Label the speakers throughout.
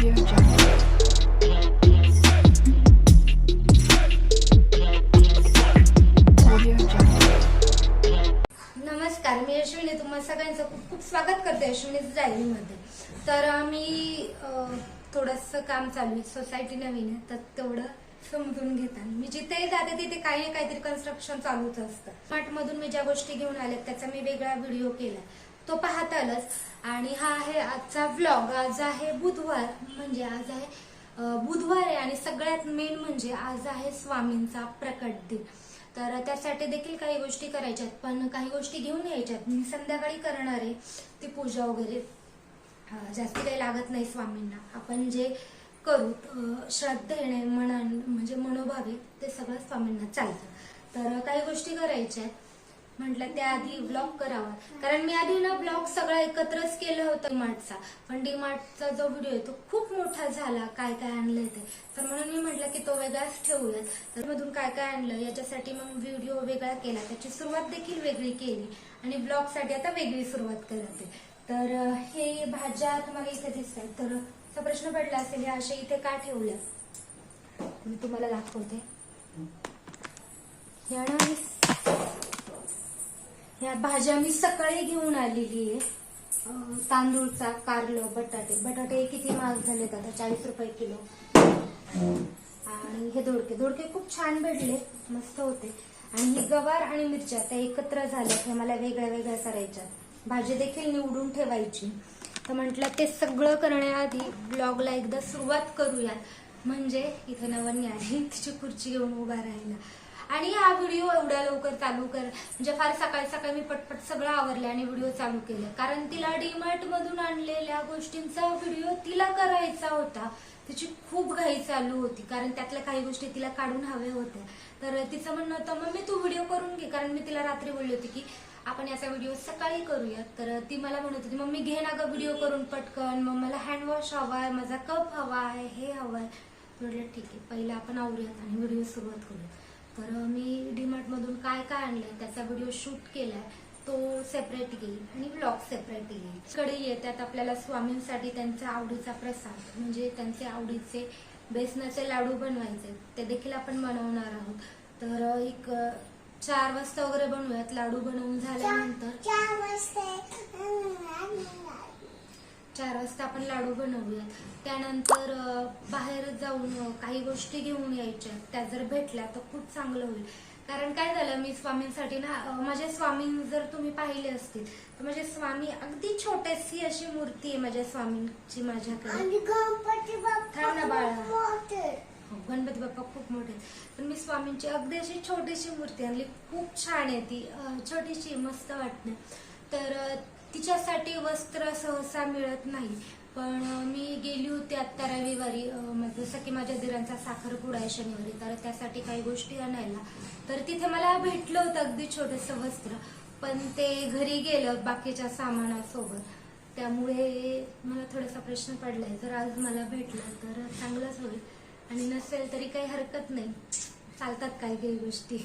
Speaker 1: नमस्कार मी अश्विनी तुम्हाला सगळ्यांचं खूप खूप स्वागत करते अश्विनीच डायरीमध्ये तर मी थोडंसं काम चालू आहे. सोसायटी नवीन आहे तर तेवढं समजून घेता. मी जिथेही जाते तिथे काही ना काहीतरी कन्स्ट्रक्शन चालूच असतं. स्मार्टमधून मी ज्या गोष्टी घेऊन आल्या त्याचा मी वेगळा व्हिडिओ केला तो पाहतालच. आणि हा आहे आजचा व्लॉग आज आहे बुधवार. म्हणजे आज आहे बुधवार आहे आणि सगळ्यात मेन म्हणजे आज आहे स्वामींचा प्रकट दिन. तर त्यासाठी देखील काही गोष्टी करायच्यात. पण काही गोष्टी घेऊन यायच्यात. मी संध्याकाळी करणार आहे ती पूजा वगैरे. जास्त जास्ती काही लागत नाही स्वामींना. आपण जे करू श्रद्धेने मनान म्हणजे मनोभावे ते सगळं स्वामींना चालतं. तर काही गोष्टी करायच्या आहेत म्हटलं त्याआधी ब्लॉग करावा. कारण मी आधी ना ब्लॉग सगळा एकत्रच केलं होतं डीमार्टचा पण डीमार्टचा जो व्हिडिओ आहे तो खूप मोठा झाला काय काय आणलंय ते. तर म्हणून मी म्हटलं की तो वेगळाच ठेवूयात. तर मधून काय काय आणलं याच्यासाठी मग व्हिडिओ वेगळा केला. त्याची सुरुवात देखील वेगळी केली. आणि ब्लॉगसाठी आता वेगळी सुरुवात करते. तर हे भाज्या तुम्हाला इथे दिसतात. तर असा प्रश्न पडला असेल हे अशा इथे का ठेवल्या? मी तुम्हाला दाखवते. या ना मी ह्या भाज्या मी सकाळी घेऊन आलेली आहे. तांदूळचा कारलं बटाटे. बटाटे किती महाग झालेत आता? चाळीस रुपये किलो. आणि हे दोडके. दोडके खूप छान भेटले. मस्त होते. आणि ही गवार आणि मिरच्या त्या एकत्र झाल्या. हे मला वेगळ्या वेगळ्या करायच्या. भाजी देखील निवडून ठेवायची. तर म्हटलं ते सगळं करण्याआधी ब्लॉगला एकदा सुरुवात करूयात. म्हणजे इथे नवन्या आधी तिची खुर्ची घेऊन उभा राहिला आणि हा व्हिडिओ एवढ्या लवकर चालू कर. म्हणजे फार सकाळी सकाळी मी पटपट सगळं आवरले आणि व्हिडिओ चालू केले. कारण तिला डीमार्ट मधून आणलेल्या गोष्टींचा व्हिडिओ तिला करायचा होता. तिची खूप घाई चालू होती. कारण त्यातल्या काही गोष्टी तिला काढून हव्या होत्या. तर तिचं म्हणणं होतं मग मी तू व्हिडिओ करून घे. कारण मी तिला रात्री बोलली होती की आपण याचा व्हिडिओ सकाळी करूया तर ती मला म्हणत होती मग मी घे ना ग व्हिडिओ करून पटकन. मग मला हँडवॉश हवा आहे माझा कप हवा आहे हे हवं आहे म्हटलं ठीक आहे पहिलं आपण आवरूयात आणि व्हिडिओ सुरुवात करूया तर मी डीमार्टमधून काय काय आणलंय त्याचा व्हिडिओ शूट केलाय तो सेपरेट घेईल आणि ब्लॉग सेपरेट येईल कडे येतात आपल्याला स्वामींसाठी त्यांचा आवडीचा प्रसाद म्हणजे त्यांचे आवडीचे बेसनाचे लाडू बनवायचे ते देखील आपण बनवणार आहोत. तर एक चार वाजता वगैरे बनवूयात लाडू बनवून झाल्यानंतर. चार वाजता आपण लाडू बनवूयात. त्यानंतर बाहेर जाऊन काही गोष्टी घेऊन यायच्या. त्या जर भेटल्या तर खूप चांगलं होईल. कारण काय झालं मी स्वामींसाठी ना माझे स्वामी जर तुम्ही पाहिले असतील तर माझे स्वामी अगदी छोटीशी अशी मूर्ती आहे माझ्या स्वामींची माझ्याकडे. थांब ना बाळा. हो, गणपती बाप्पा खूप मोठे. पण मी स्वामींची अगदी अशी छोटीशी मूर्ती आणली. खूप छान आहे ती. छोटीशी मस्त वाटते तर तिच्यासाठी वस्त्र सहसा मिळत नाही. पण मी गेली होती आत्ता रविवारी म्हणजे जसं की माझ्या दिरांचा साखरपुडा आहे शनिवारी तर त्यासाठी काही गोष्टी आणायला. तर तिथे मला भेटलं होतं अगदी छोटंसं वस्त्र पण ते घरी गेलं बाकीच्या सामानासोबत. त्यामुळे मला थोडासा प्रश्न पडलाय. जर आज मला भेटलं तर चांगलंच होईल. आणि नसेल तरी काही हरकत नाही. चालतात काही काही गोष्टी.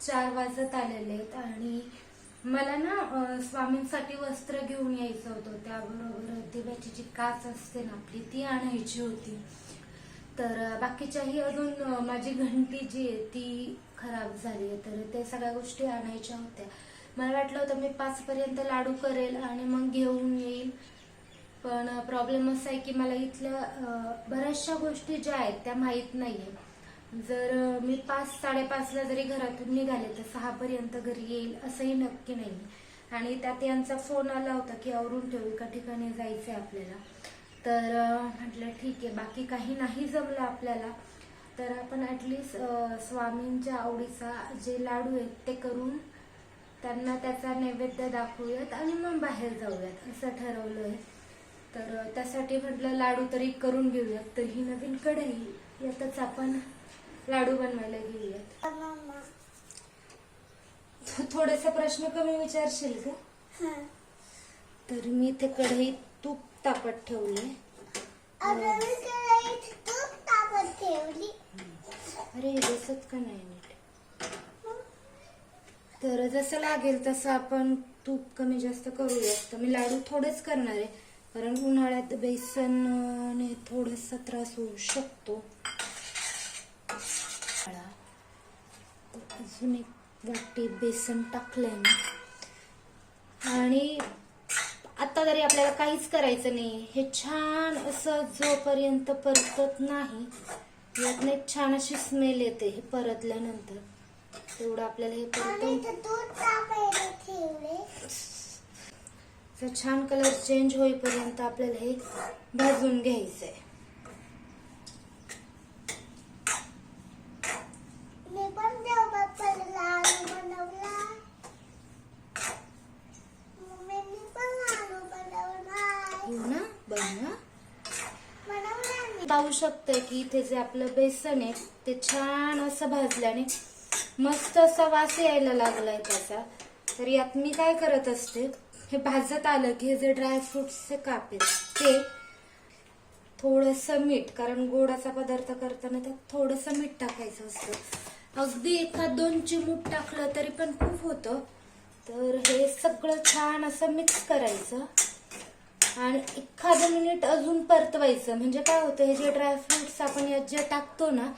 Speaker 1: चार वाजत आलेले आहेत आणि मला ना स्वामींसाठी वस्त्र घेऊन यायचं होतं. त्याबरोबर दिव्याची जी काच असते ना आपली ती आणायची होती. तर बाकीच्याही अजून माझी घंटी जी आहे ती खराब झाली आहे. तर ते सगळ्या गोष्टी आणायच्या होत्या. मला वाटलं होतं मी पाच पर्यंत लाडू करेल आणि मग घेऊन येईल. पण प्रॉब्लेम असा आहे की मला इथल्या बऱ्याचशा गोष्टी ज्या आहेत त्या माहीत नाही आहे जर मी पाच साडेपाचला जरी घरातून निघाले तर सहा पर्यंत घरी येईल असंही नक्की नाही. आणि त्यात यांचा फोन आला होता की आवरून ठेवू एका ठिकाणी जायचंय आपल्याला. तर म्हटलं ठीक आहे बाकी काही नाही जमलं आपल्याला. तर आपण ॲटलिस्ट स्वामींच्या आवडीचा जे लाडू आहेत ते करून त्यांना त्याचा नैवेद्य दाखवूयात आणि मग बाहेर जाऊयात असं ठरवलंय. तर त्यासाठी म्हटलं लाडू तरी करून घेऊयात तर ही नवीन कढई यातच आपण. लाडू बनवायला घेऊयात. थोडेसे प्रश्न कमी विचारशील का?
Speaker 2: हं.
Speaker 1: तर मी इथे कढईत तूप तापत ठेवले. अरे बसत का नाही नीट? तर जसं लागेल तसं आपण तूप कमी जास्त करूयात. तर मी लाडू थोडेच करणार आहे कारण उन्हाळ्यात बेसनने थोडासा त्रास होऊ शकतो. अजून एक वाटी बेसन टाकलंय मी. आणि आता तरी आपल्याला काहीच करायचं नाही. हे छान असं जोपर्यंत परतत नाही यातनं एक छान अशी स्मेल येते हे परतल्यानंतर. तेवढं आपल्याला हे जर छान कलर चेंज होईपर्यंत आपल्याला हे भाजून घ्यायचंय
Speaker 2: मी पण देव बाप्पाला लाडू बनवला मम्मीने पण लाडू बनवला
Speaker 1: हो ना बनवा
Speaker 2: बनवला मी
Speaker 1: पाहू शकते की इथे जे आपलं बेसन आहे ते छान असं भाजल्याने मस्त असा वास यायला लागलाय त्याचा. तर यात मी काय करत असते हे भाजत आलं की हे जे ड्रायफ्रुट्सचे काप आहेत ते थोडस मीठ कारण गोडाचा पदार्थ करताना त्यात थोडस मीठ टाकायचं असतं. अगदी एखाद दोन चिमूट टाकलं तरी पण खूप होतं. तर हे सगळं छान असं मिक्स करायचं. आणि एखादं मिनिट अजून परतवायचं. म्हणजे काय होतं हे जे ड्रायफ्रुट्स आपण यात जे टाकतो ना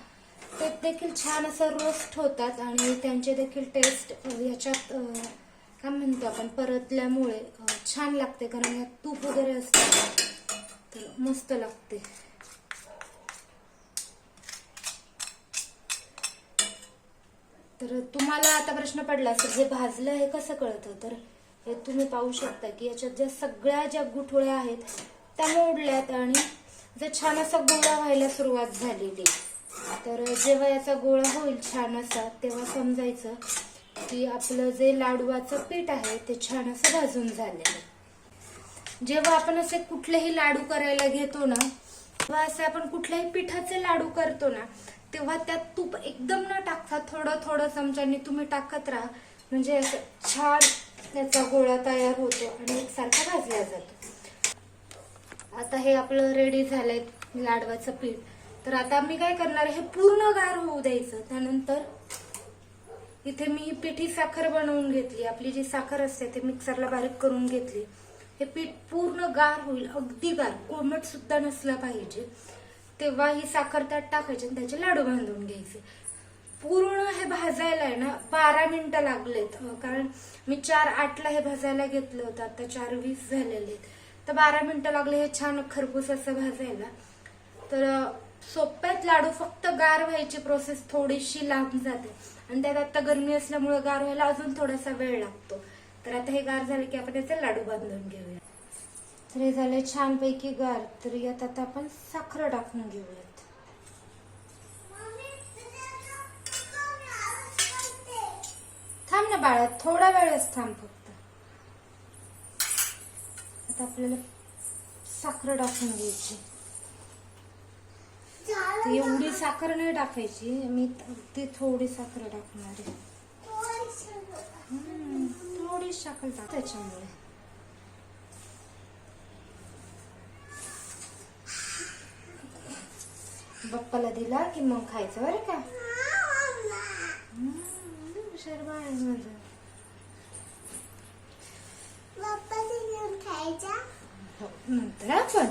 Speaker 1: ते देखील छान असं रोस्ट होतात आणि त्यांचे देखील टेस्ट याच्यात काय म्हणतो आपण परतल्यामुळे छान लागते. कारण यात तूप वगैरे असतं तर मस्त लागते. तर तुम्हाला आता प्रश्न पडला असेल हे भाजलं हे कसं कळतं? तर हे तुम्ही पाहू शकता की याच्यात ज्या सगळ्या ज्या गुठोळ्या आहेत त्या मोडल्यात आणि जे छान असा गोळा व्हायला सुरुवात झालेली. तर जेव्हा याचा गोळा होईल छान असा तेव्हा समजायचं की आपलं जे लाडवाचं पीठ आहे ते छान असं भाजून झालेलं आहे. जेव्हा आपण असे कुठलेही लाडू करायला घेतो ना तेव्हा असे आपण कुठल्याही पिठाचे लाडू करतो ना तेव्हा त्यात तूप एकदम न टाकता थोडं थोडं चमच्याने तुम्ही टाकत राहा. म्हणजे असं छान त्याचा गोळा तयार होतो आणि एकसारखा भाजला जातो. आता हे आपलं रेडी झालंय लाडवाचं पीठ. तर आता मी काय करणार हे पूर्ण गार होऊ द्यायचं. त्यानंतर इथे मी पिठी साखर बनवून घेतली. आपली जी साखर असते ते मिक्सरला बारीक करून घेतली. हे पीठ पूर्ण गार होईल अगदी गार. कोमट सुद्धा नसला पाहिजे. तेव्हा ही साखर त्यात टाकायची आणि त्याचे लाडू बांधून घ्यायचे. पूर्ण हे भाजायला आहे ना बारा मिनिटं लागलेत. हो, कारण मी चार आठला हे भाजायला घेतलं होतं आता चार वीस झालेले आहेत. तर बारा मिनिटं लागले हे छान खरपूस असं भाजायला. तर सोप्यात लाडू फक्त गार व्हायची प्रोसेस थोडीशी लांब जाते. आणि त्यात आता गरमी असल्यामुळे गार व्हायला अजून थोडासा वेळ लागतो. तर आता हे गार झाले की आपण याचे लाडू बांधून घेऊया. तर हे झाले छानपैकी गार. तर यात आता आपण साखर टाकून घेऊयात
Speaker 2: मम्मी तुझ्या कोण आवाज करते
Speaker 1: थांब ना बाळा थोडा वेळच थांब फक्त. आता आपल्याला साखर टाकून घ्यायची. एवढी साखर नाही टाकायची मी ती थोडी साखर टाकणार आहे. थोडी साखर टाक त्याच्यामुळे. बाप्पाला दिला की मग खायचं बरं का
Speaker 2: हा, मम्मा.
Speaker 1: हम्म, हुशार बाळ आहे माझं
Speaker 2: बाप्पाला घेऊन खायचा
Speaker 1: हो, नंतर आपण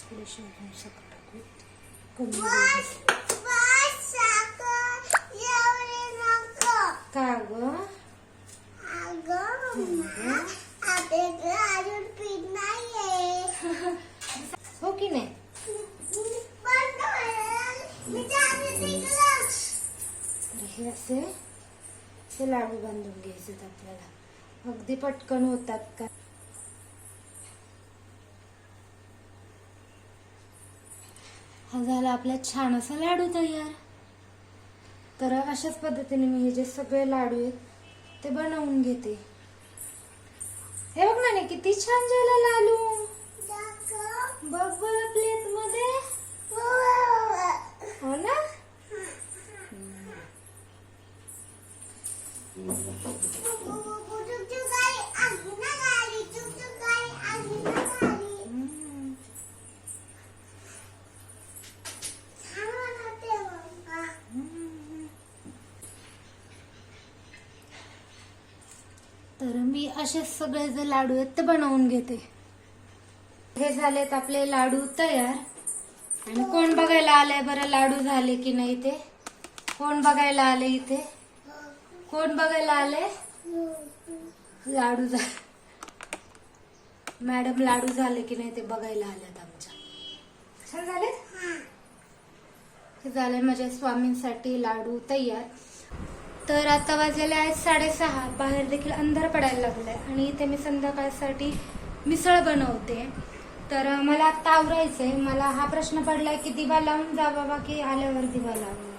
Speaker 1: थोडीशी अजून साखर टाकू कमी का ग असे? हे लाडू बांधून घ्यायचे आपल्याला. अगदी पटकन होतात का? हा झाला आपला छान असा लाडू तयार. तर अशाच पद्धतीने मी हे जे सगळे लाडू आहेत ते बनवून घेते. हे बघ ना किती छान झाला लाडू. बघ बरं प्लेटमध्ये हो ना
Speaker 2: चुकचुक आई, आगी ना गाडी. चुकचुक आई, आगी ना गाडी.
Speaker 1: हम्म.
Speaker 2: छान बनवते मम्मा.
Speaker 1: तर मी असे सगळे जे लाडू आहेत ते बनवून घेते. हे झालेत आपले लाडू तयार. आणि कोण बघायला आलंय बरं लाडू झाले की नाही ते? कोण बघायला आले इथे? कोण बघायला आले? लाडू झाले मॅडम लाडू झाले की नाही ते बघायला आल्यात आमच्या. छान झाले? झाले माझ्या स्वामींसाठी लाडू तयार. तर आता वाजलेले आहेत साडेसहा. बाहेर देखील अंधार पडायला लागलाय आणि इथे मी संध्याकाळसाठी मिसळ बनवते. तर मला आता आवरायचंय. मला हा प्रश्न पडलाय की दिवा लावून जा बाबा की आल्यावर दिवा लावून.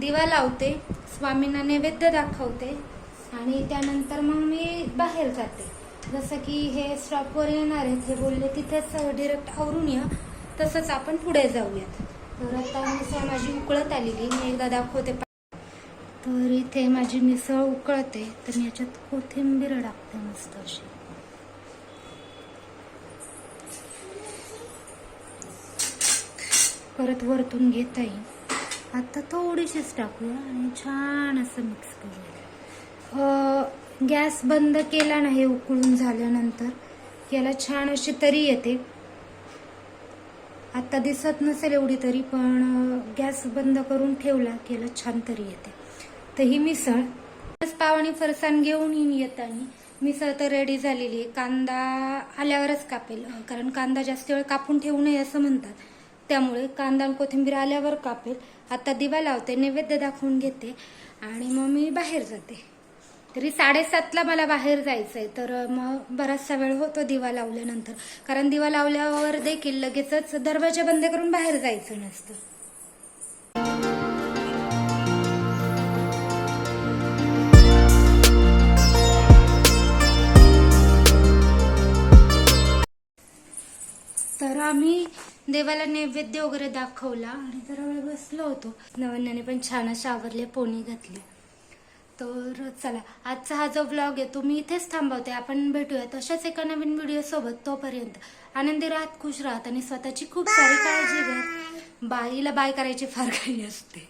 Speaker 1: दिवा लावते स्वामींना नैवेद्य दाखवते आणि त्यानंतर मग मी बाहेर जाते. जसं की हे स्टॉपवर येणार आहेत हे बोलले तिथेच डिरेक्ट आवरून या तसंच आपण पुढे जाऊयात. तर आता मिसळ माझी उकळत आलेली मी एकदा दाखवते तर इथे माझी मिसळ उकळते तर मी याच्यात कोथिंबीर टाकते मस्त अशी. परत वरतून घेता येईल आता थोडीशीच टाकूया आणि छान असं मिक्स करूया. गॅस बंद केला नाही उकळून झाल्यानंतर. याला छान अशी तरी येते. आता दिसत नसेल एवढी तरी पण गॅस बंद करून ठेवला की याला छान तरी येते. तर ही मिसळ. पाव आणि फरसाण घेऊन येताना मिसळ तर रेडी झालेली आहे. कांदा आल्यावरच कापेल कारण कांदा जास्त वेळ कापून ठेवू नये असं म्हणतात. त्यामुळे कांदा आणि कोथिंबीर आल्यावर कापेल. आता दिवा लावते नैवेद्य दाखवून घेते आणि मग मी बाहेर जाते. तरी साडेसातला मला बाहेर जायचंय तर मग बराचसा वेळ होतो दिवा लावल्यानंतर. कारण दिवा लावल्यावर देखील लगेचच दरवाजा बंद करून बाहेर जायचं नसतं. तर आम्ही देवाला नैवेद्य वगैरे दाखवला आणि जरा वेळ बसलो होतो. नवन्याने पण छान असे आवरले पोणी घातले. तर चला आजचा हा जो ब्लॉग आहे तो मी इथेच थांबवते. आपण भेटूया तशाच एका नवीन व्हिडिओ सोबत. तोपर्यंत आनंदी राहत खुश राहत आणि स्वतःची खूप सारी काळजी घ्या. बाईला बाय करायची फार काही असते